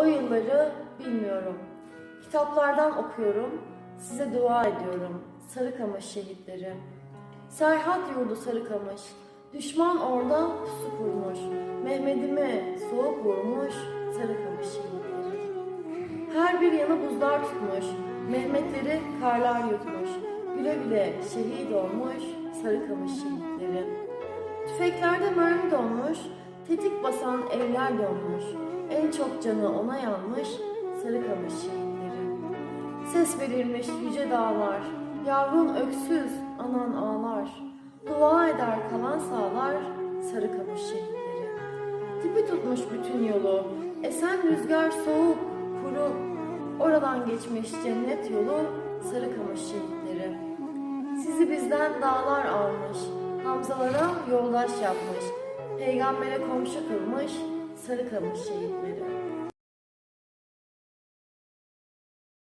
O yılları bilmiyorum. Kitaplardan okuyorum, size dua ediyorum. Sarıkamış şehitleri. Serhat yurdu Sarıkamış. Düşman orada pusu kurmuş. Mehmet'imi soğuk vurmuş. Sarıkamış şehitleri. Her bir yanı buzlar tutmuş. Mehmetleri karlar yutmuş. Güle güle şehit olmuş. Sarıkamış şehitleri. Tüfeklerde mermi donmuş. Tetik basan evler donmuş. En çok canı ona yanmış. Sarıkamış şehitleri. Ses verilmiş yüce dağlar, yavrun öksüz, anan ağlar. Dua eder kalan sağlar, Sarıkamış şehitleri. Tipi tutmuş bütün yolu, esen rüzgar soğuk, kuru. Oradan geçmiş cennet yolu, Sarıkamış şehitleri. Sizi bizden dağlar almış, Hamzalara yoldaş yapmış, Peygamber'e komşu kılmış, sarı kılmış şehitleri.